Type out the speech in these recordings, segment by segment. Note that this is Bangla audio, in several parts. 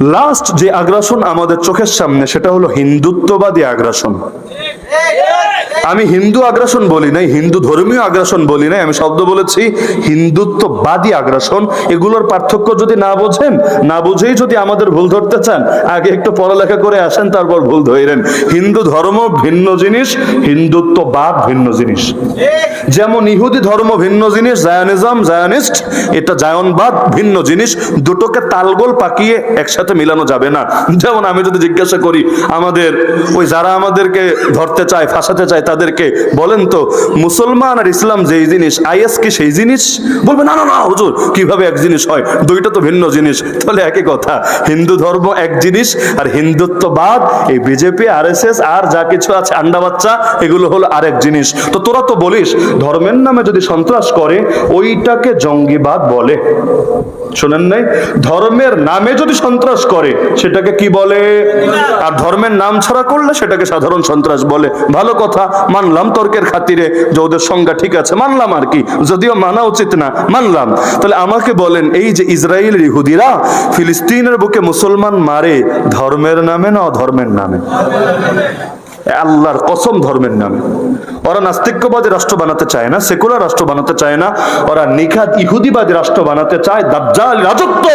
লাস্ট যে আগ্রাসন আমাদের চোখের সামনে সেটা হলো হিন্দুত্ববাদী আগ্রাসন। আমি হিন্দু আগ্রাসন বলি নাই, হিন্দু ধর্মীয় আগ্রাসন বলি নাই, আমি শব্দ বলেছি হিন্দুত্ববাদী আগ্রাসন। এগুলোর পার্থক্য যদি না বোঝেন, না বুঝেই যদি আমাদের ভুল ধরতে চান, আগে একটু পড়ালেখা করে আসেন, তারপর ভুল ধরেন। হিন্দু ধর্ম ভিন্ন জিনিস, হিন্দুত্ববাদ ভিন্ন জিনিস। যেমন ইহুদি ধর্ম ভিন্ন জিনিস, জায়ানিজম, জায়ানিস্ট, এটা জায়নবাদ ভিন্ন জিনিস, দুটোকে তালগোল পাকিয়ে একসাথে মিলানো যাবে না। যেমন আমি যদি জিজ্ঞাসা করি, আমাদের, ওই যারা আমাদেরকে ধরতে চায়, ফাঁসাতে চায় তাদেরকে, বলেন তো, মুসলমান আর ইসলাম যেই জিনিস, আইএস কি সেই জিনিস? বলবে, না না না, হুজুর, কীভাবে এক জিনিস হয়? দুইটা তো ভিন্ন জিনিস, তাহলে একই কথা। হিন্দু ধর্ম এক জিনিস, আর হিন্দুত্ববাদ, এই বিজেপি আর আর যা কিছু আছে, আন্ডা বাচ্চা, এগুলো হলো আরেক জিনিস। তো তোরা তো বলিস, ধর্মের নামে যদি সন্ত্রাস করে, ওইটাকে জঙ্গিবাদ বলে। শোনেন নাই? ধর্মের নামে যদি সন্ত্রাস করে, সেটাকে কি বলে? আর ধর্মের নাম ছাড়া করলে সেটাকে সাধারণ সন্ত্রাস বলে। ভালো কথা, মানলাম তর্কের খাতিরে যে ওদের সংজ্ঞা ঠিক আছে, মানলাম আর কি, যদিও মানা উচিত না, মানলাম। তাহলে আমাকে বলেন, এই যে ইসরায়েলের ইহুদিরা ফিলিস্তিনের বুকে মুসলমান মারে, ধর্মের নামে না অধর্মের নামে? আল্লাহর কসম ধর্মের নামে। ওরা নাস্তিক্যবাদী রাষ্ট্র বানাতে চায় না, সেকুলার রাষ্ট্র বানাতে চায় না, ওরা নিখাত ইহুদিবাদী রাষ্ট্র বানাতে চায়, দাজ্জাল রাজত্ব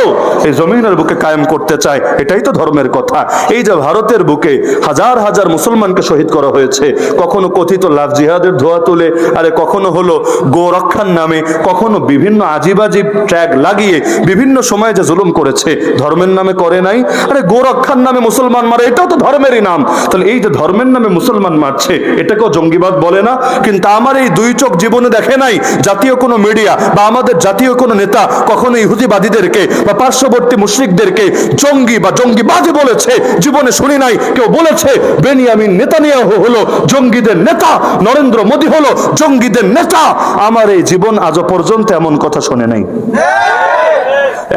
এই জমিনের বুকে কায়েম করতে চায়, এটাই তো ধর্মের কথা। এই যে ভারতের বুকে হাজার হাজার মুসলমানকে শহীদ করা হয়েছে, কখনো কথিত লাভ জিহাদের ধোয়া তুলে, আরে কখনো হলো গোরক্ষার নামে, কখনো বিভিন্ন আজিবাজি ট্র্যাগ লাগিয়ে, বিভিন্ন সময়ে যে জুলুম করেছে, ধর্মের নামে করে নাই, আরে গোরক্ষার নামে মুসলমান মারে, এটাও তো ধর্মেরই নাম। তাহলে এই যে ধর্মের নামে মুসলমান মারছে, এটাকেও জঙ্গিবাদ বলে না। কিন্তু আমার এই দুই চোখ জীবনে দেখে নাই, জাতীয় কোনো মিডিয়া বা আমাদের জাতীয় কোনো নেতা কখনো ইহুদিবাদীদেরকে বা পার্শ্ববর্তী মুশ্রিকদেরকে জঙ্গি বা জঙ্গিবাদী বলেছে। জীবনে শুনি নাই, কেউ বলেছে, বেনিয়ামিন নেতানিয়াহু হলো জঙ্গিদের নেতা, নরেন্দ্র মোদী হলো জঙ্গিদের নেতা। আমার এই জীবন আজও পর্যন্ত এমন কথা শুনে নাই।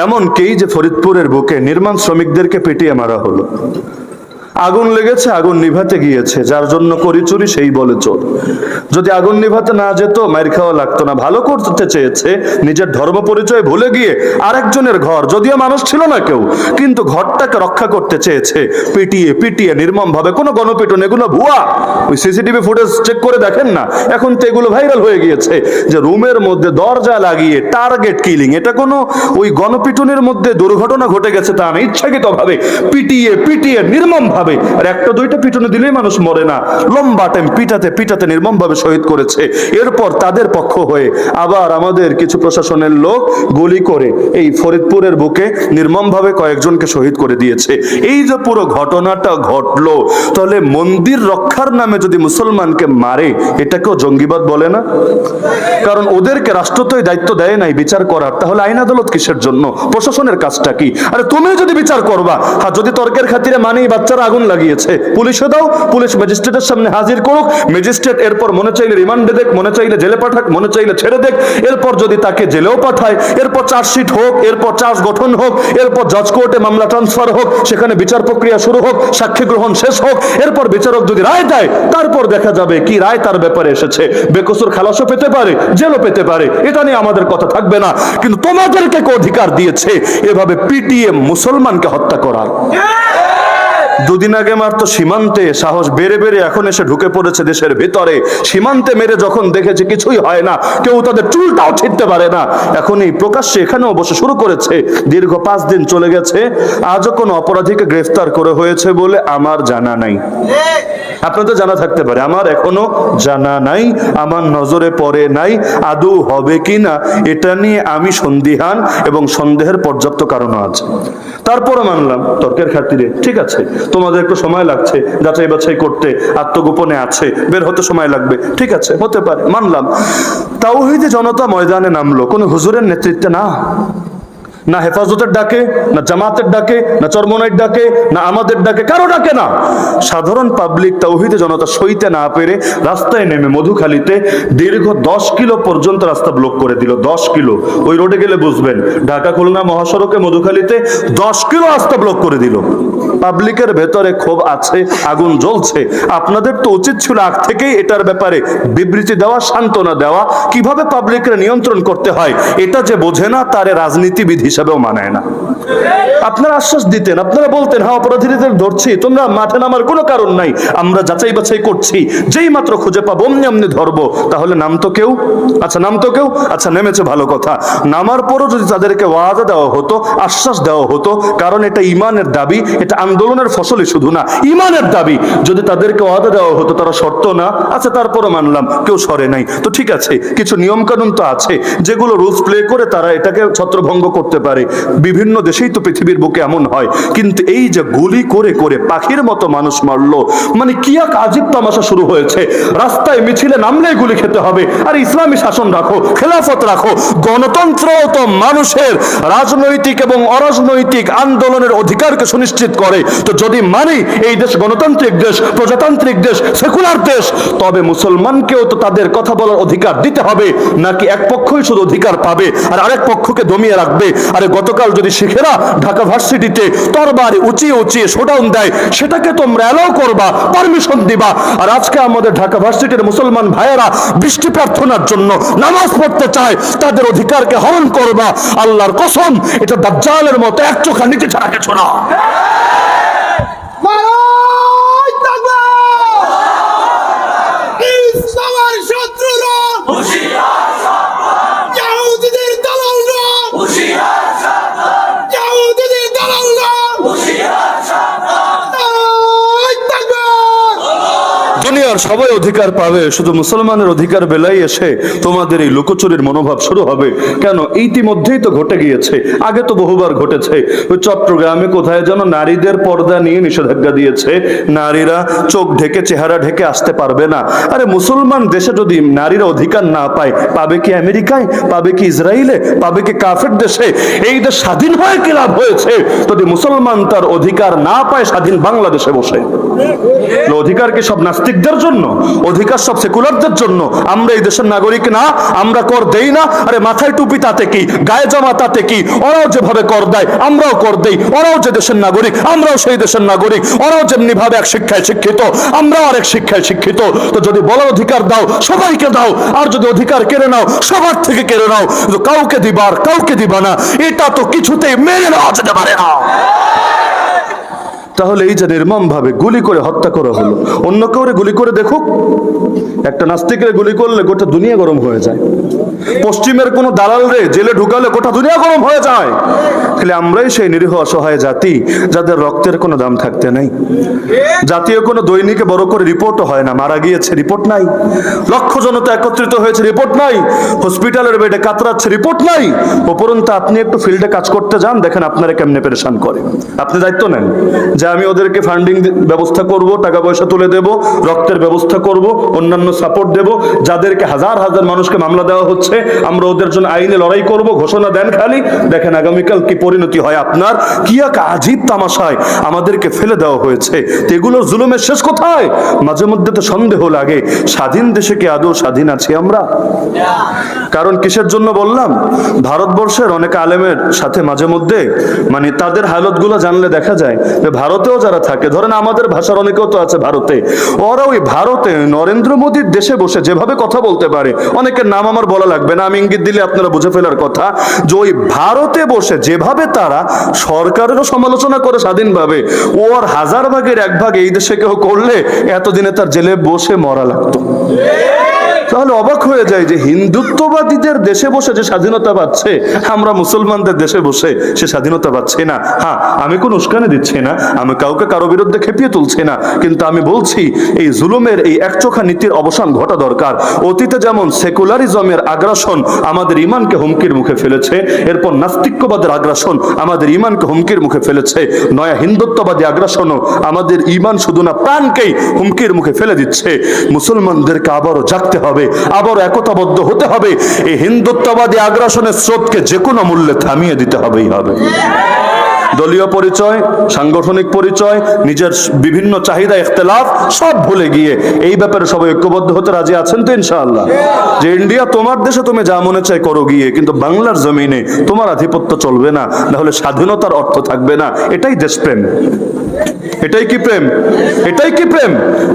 এমনকি যে ফরিদপুরের বুকে নির্মাণ শ্রমিকদেরকে পেটিয়ে মারা হলো। আগুন লেগেছে, আগুন নিভাতে গিয়েছে। যার জন্য করি চুরি সেই বলে চোর। যদি আগুন নিভাতে না যেত মায়ের খাওয়া লাগতো না। ভালো করতে চেয়েছে, নিজের ধর্ম পরিচয় ভুলে গিয়ে আরেকজনের ঘর। যদিও মানুষ ছিল না কেউ, কিন্তু ঘরটাকে রক্ষা করতে চেয়েছে। পিটিয়ে পিটিয়ে নির্মম ভাবে কোনো গণপিটন, এগুলো ভুয়া। ওই সিসিটিভি ফুটেজ চেক করে দেখেন না? এখন তো এগুলো ভাইরাল হয়ে গিয়েছে। যে রুমের মধ্যে দরজা লাগিয়ে টার্গেট কিলিং, এটা কোনো ওই গণপিটনের মধ্যে দুর্ঘটনা ঘটে গেছে তা না ইচ্ছাকৃত ভাবে পিটিয়ে পিটিয়ে নির্মম ভাবে আর একটা দুইটা পিটনে দিলেই মানুষ মরে না। লম্বা টাইম পিটাতে পিটাতে নির্মম ভাবে শহীদ করেছে। এরপর তাদের পক্ষ হয়ে আবার আমাদের কিছু প্রশাসনের লোক গুলি করে এই ফরিদপুরের বুকে নির্মম ভাবে কয়েকজনকে শহীদ করে দিয়েছে। এই যে পুরো ঘটনাটা ঘটলো, তাহলে মন্দির রক্ষার নামে যদি মুসলমানকে মারে, এটাকেও জঙ্গিবাদ বলে না? কারণ ওদেরকে রাষ্ট্র তো দায়িত্ব দেয় নাই বিচার করার। তাহলে আইন আদালত কিসের জন্য? প্রশাসনের কাজটা কি? আরে তুমি যদি বিচার করবা হ্যাঁ যদি তর্কের খাতিরে মানে এই বাচ্চারা আগুন লাগিয়েছে। পুলিশে দাও, পুলিশ ম্যাজিস্ট্রেটের সামনে হাজির করুক। ম্যাজিস্ট্রেট এরপর মনে চাইলে রিমান্ডে দেখ, মনে চাইলে জেলে পাঠাক, মনে চাইলে ছেড়ে দেখ। এরপর যদি তাকে জেলেও পাঠায়, এরপর চার্জশিট হোক, এরপর চার্জ গঠন হোক, এরপর জজ কোর্টে মামলা ট্রান্সফার হোক, সেখানে বিচার প্রক্রিয়া শুরু হোক, সাক্ষী গ্রহণ শেষ হোক, এরপর বিচারক যদি রায় দেয়, তারপর দেখা যাবে কি রায় তার ব্যাপারে এসেছে। বেকসুর খালাসও পেতে পারে, জেলও পেতে পারে, এটা নিয়ে আমাদের কথা থাকবে না। কিন্তু তোমাদেরকে অধিকার দিয়েছে, এভাবে পিটিএ মুসলমানকে হত্যা করার। দুদিন আগে মারতো সীমান্তে সাহস বেড়ে বেড়ে এখন এসে ঢুকে পড়েছে দেশের ভিতরে। সীমান্তে মেরে যখন দেখেছে কিছুই হয় না, কেউ তাদের চুলটাও ছিঁড়তে পারে না। এখন এই প্রকাশ্যে এখানেও বসে শুরু করেছে। দীর্ঘ পাঁচ দিন চলে গেছে। আজও কোনো অপরাধীকে গ্রেফতার করে হয়েছে বলে আমার জানা নাই। আপনাদের জানা থাকতে পারে, আমার এখনও জানা নাই, আমার নজরে পড়ে নাই আদৌ হবে কি না, এটা নিয়ে আমি সন্দিহান এবং সন্দেহের পর্যাপ্ত কারণও আছে। তারপরও মানলাম, তর্কের খাতিরে, ঠিক আছে। তোমাদের একটু সময় লাগছে যাচাই বাছাই করতে আত্মগোপনে আছে। বের হতে সময় লাগবে। ঠিক আছে, হতে পারে। মানলাম। তাওহিদে জনতা ময়দানে নামলো। কোনো হুজুরের নেতৃত্বে না। না হেফাজতের ডাকে, না জামাতের ডাকে, না চরমনাইর ডাকে, না আমাদের ডাকে, কারও ডাকে না। সাধারণ পাবলিক তৌহিদে জনতা সইতে না পেরে রাস্তায় নেমে মধুখালীতে দীর্ঘ দশ কিলো পর্যন্ত রাস্তা ব্লক করে দিল, দশ কিলো। ওই রোডে গেলে বুঝবেন, ঢাকা, খুলনা মহাসড়কে মধুখালীতে দশ কিলো রাস্তা ব্লক করে দিল। পাবলিকের ভেতরে ক্ষোভ আছে, আগুন জ্বলছে। আপনাদের তো উচিত ছিল আগ থেকেই এটার ব্যাপারে বিবৃতি দেওয়া, সান্ত্বনা দেওয়া। কীভাবে পাবলিকের নিয়ন্ত্রণ করতে হয়, এটা যে বোঝে না, তারে রাজনীতিবিদ হিসেবেও মানায় না। আপনারা আশ্বাস দিতেন, আপনারা বলতেন হ্যাঁ অপরাধীদের ধরছি, তোমরা মাঠে নামার কোনো কারণ নাই, আমরা যাচাই বাছাই করছি, যেই মাত্র খুঁজে পাবো, অমনি অমনি ধরবো। তাহলে নাম তো কেউ? আচ্ছা নাম তো কেউ? আচ্ছা নেমেছে ভালো কথা। নামার পরও যদি তাদেরকে ওয়াদা দেওয়া হতো, আশ্বাস দেওয়া হতো, কারণ এটা ইমানের দাবি, এটা আন্দোলনের ফসলই শুধু না, ইমানের দাবি, যদি তাদেরকে ওয়াদা দেওয়া হতো, তারা শর্ত না। আচ্ছা তারপরও মানলাম, কেউ সরে নাই। তো ঠিক আছে, কিছু নিয়ম কানুন তো আছে, যেগুলো রুলস প্লে করে তারা এটাকে ছত্রভঙ্গ করতে পারে। বিভিন্ন দেশেই তো পৃথিবীর বুকে এমন হয়। কিন্তু এই যে গুলি করে করে পাখির মতো মানুষ মারলো মানে কি এক আজীব তামাশা শুরু হয়েছে। রাস্তায় মিছিলে নামলেই গুলি খেতে হবে। আর ইসলামী শাসন রাখো, খেলাফত রাখো। গণতন্ত্র তো মানুষের রাজনৈতিক এবং অরাজনৈতিক আন্দোলনের অধিকারকে সুনিশ্চিত করে। তো যদি মানি এই দেশ গণতান্ত্রিক দেশ, প্রজাতান্ত্রিক দেশ, সেকুলার দেশ, তবে মুসলমানকেও তো তাদের কথা বলার অধিকার দিতে হবে। নাকি এক পক্ষই শুধু অধিকার পাবে আর আরেক পক্ষকে দমিয়ে রাখবে? আরে গতকাল যদি শিখেরা ঢাকা ভার্সিটিতে তরবারি উঁচিয়ে উঁচিয়ে শোডাউন দেয় সেটাকে তোমরা অ্যালাউ করবা পারমিশন দিবা। আর আজকে আমাদের ঢাকা ভার্সিটির মুসলমান ভাইয়েরা বৃষ্টি প্রার্থনার জন্য নামাজ পড়তে চায় তাদের অধিকারকে হরণ করবা। আল্লাহর কসম এটা দাজ্জালের মতো এক চোখা নিচে ছাড়া কিছু না। শত্রুরা দুনিয়ার সবাই অধিকার পাবে, শুধু মুসলমানের অধিকার বেলায় এসে তোমাদের এই লুকোচুরির মনোভাব শুরু হবে। কেন? ইতিমধ্যেই তো ঘটে গিয়েছে, আগে তো বহুবার ঘটেছে। ওই চট্টগ্রামে কোথায় যেন নারীদের পর্দা নিয়ে নিষেধাজ্ঞা দিয়েছে। নারীরা চোখ ঢেকে, চেহারা ঢেকে আসতে পারবে না। আরে মুসলমান দেশে যদি নারীরা অধিকার না পায়, পাবে কি আমেরিকায়? পাবে কি ইসরায়েলে পাবে কি কাফের দেশে? এই দেশ স্বাধীন হয়ে কি লাভ হয়েছে? যদি মুসলমান তার অধিকার না পায়, স্বাধীন বাংলাদেশে বসে। অধিকার কি সব নাস্তিকদের জন্য, অধিকার সব সেকুলারদের জন্য। আমরা এই দেশের নাগরিক না, আমরা কর দেই না। আরে মাথায় টুপি তাতে কি? গায়ে জামা তাতে কি? ওরাও যেভাবে কর দেয়, আমরাও কর দেই। ওরাও যে দেশের নাগরিক, আমরাও সেই দেশের নাগরিক। ওরাও যেমনি ভাবে এক শিক্ষায় শিক্ষিত, আমরাও আরেক শিক্ষায় শিক্ষিত। তো যদি বলার অধিকার দাও, সবাইকে দাও। আর যদি অধিকার কেড়ে নাও, সবার থেকে কেড়ে নাও। কাউকে দিবার, কাউকে দিবা না। এটা তো কিছুতেই মেনে নেওয়া যেতে পারে না। তাহলে এই যে নির্মম ভাবে গুলি করে হত্যা করা হলো। অন্য কাউরে গুলি করে দেখুক। একটা নাস্তিকের গুলি করলে গোটা দুনিয়া গরম হয়ে যায়। পশ্চিমের কোনো দালাল রে জেলে ঢুকালে গোটা দুনিয়া গরম হয়ে যায়। তাহলে আমরাই সেই নিরীহ অসহায় জাতি, যাদের রক্তের কোনো দাম থাকতে নাই। জাতীয় কোনো দৈনিকে বড় করে রিপোর্টও হয় না, মারা গিয়েছে, রিপোর্ট নাই। লক্ষ জনতা একত্রিত হয়েছে, রিপোর্ট নাই। হসপিটালের বেডে কাতরাচ্ছে, রিপোর্ট নাই। উপরন্ত আপনি একটু ফিল্ডে কাজ করতে যান, দেখেন আপনারা কেমনে পেরেশান করে। আপনি দায়িত্ব নেন যে আমি ওদেরকে ফান্ডিং ব্যবস্থা করব, টাকা পয়সা তুলে দেব, রক্তের ব্যবস্থা করব, অন্যান্য সাপোর্ট দেব, যাদেরকে হাজার হাজার মানুষকে মামলা দেওয়া হচ্ছে, আমরা ওদের জন্য আইনে লড়াই করব, ঘোষণা দেন খালি। দেখেন আগামীকাল কি পরিণতি হয় আপনার? কি এক আজীব তামাশায় আমাদেরকে ফেলে দেওয়া হয়েছে। তো এগুলোর জুলুমের শেষ কোথায়? মাঝে মধ্যে তো সন্দেহ লাগে, স্বাধীন দেশে কি আদৌ স্বাধীন আছি আমরা? কারণ কিসের জন্য বললাম? ভারতবর্ষের অনেক আলেমের সাথে মাঝে মধ্যে মানে তাদের হালতগুলো জানলে দেখা যায়, যে ভারতেও যারা থাকে, ধরেন আমাদের ভাষার অনেকেও তো আছে ভারতে, ওরা ওই ভারতে নরেন্দ্র মোদীর দেশে বসে যেভাবে কথা বলতে পারে, অনেকের নাম আমার বলা লাগবে না, আমি ইঙ্গিত দিলে আপনারা বুঝে ফেলার কথা, যে ওই ভারতে বসে যেভাবে তারা সরকারেরও সমালোচনা করে স্বাধীনভাবে ওর হাজার ভাগের এক ভাগ এই দেশে কেউ করলে এতদিনে তার জেলে বসে মরা লাগতো। তাহলে অবাক হয়ে যায় যে হিন্দুত্ববাদীদের দেশে বসে যে স্বাধীনতা পাচ্ছে, আমরা মুসলমানদের দেশে বসে সে স্বাধীনতা পাচ্ছি না। হ্যাঁ আমি কোন উস্কানি দিচ্ছি না, আমি কাউকে কারও বিরুদ্ধে খেপিয়ে তুলছি না, কিন্তু আমি বলছি এই জুলুমের এই একচোখা নীতির অবসান ঘটা দরকার। অতীতে যেমন সেকুলারিজমের আগ্রাসন আমাদের ইমানকে হুমকির মুখে ফেলেছে, এরপর নাস্তিক্যবাদের আগ্রাসন আমাদের ইমানকে হুমকির মুখে ফেলেছে, নয়া হিন্দুত্ববাদী আগ্রাসনও আমাদের ইমান শুধু না প্রাণকেই হুমকির মুখে ফেলে দিচ্ছে। মুসলমানদেরকে আবারও জাগতে হবে আবারও একতাবদ্ধ হতে হবে। এই হিন্দুত্ববাদী আগ্রাসনের স্রোতকে যে কোনো মূল্যে থামিয়ে দিতে হবেই হবে। দলীয় পরিচয়, সাংগঠনিক পরিচয়, নিজের বিভিন্ন চাহিদা, ইখতলাফ, সব ভুলে গিয়ে এই ব্যাপারে সবাই ঐক্যবদ্ধ হতে রাজি আছেন তো ইনশাআল্লাহ। যে ইন্ডিয়া তোমার দেশে তুমি যা মনে চাই করো গিয়ে, কিন্তু বাংলার জমিনে তোমার আধিপত্য চলবে না তাহলে স্বাধীনতার অর্থ থাকবে না, এটাই দেশপ্রেম। এটাই কি প্রেম? এটাই কি প্রেম?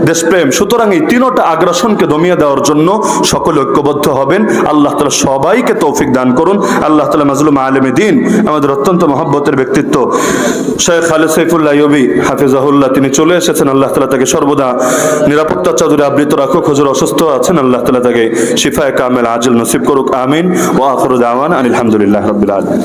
দেশপ্রেম। সুতরাং এই তিনোটা আগ্রাসনকে দমিয়ে দেওয়ার জন্য সকলে ঐক্যবদ্ধ হবেন। আল্লাহ তালা সবাইকে তৌফিক দান করুন। আল্লাহ তালা মাজলুম আলমী দিন, আমাদের অত্যন্ত মহব্বতের ব্যক্তিত্ব শেখ খালেদ সাইফুল্লাহ ইয়বি হাফিজাহুল্লাহ, তিনি চলে এসেছেন। আল্লাহ তালা তাকে সর্বদা নিরাপত্তা চাদরে আবৃত রাখুক, হজুর অসুস্থ আছেন। আল্লাহ তালা তাকে শিফায় কামেল, আজল নসিব করুক। আমিন। ও আখরুদ আওয়ান আলহামদুলিল্লাহ রবিল আলম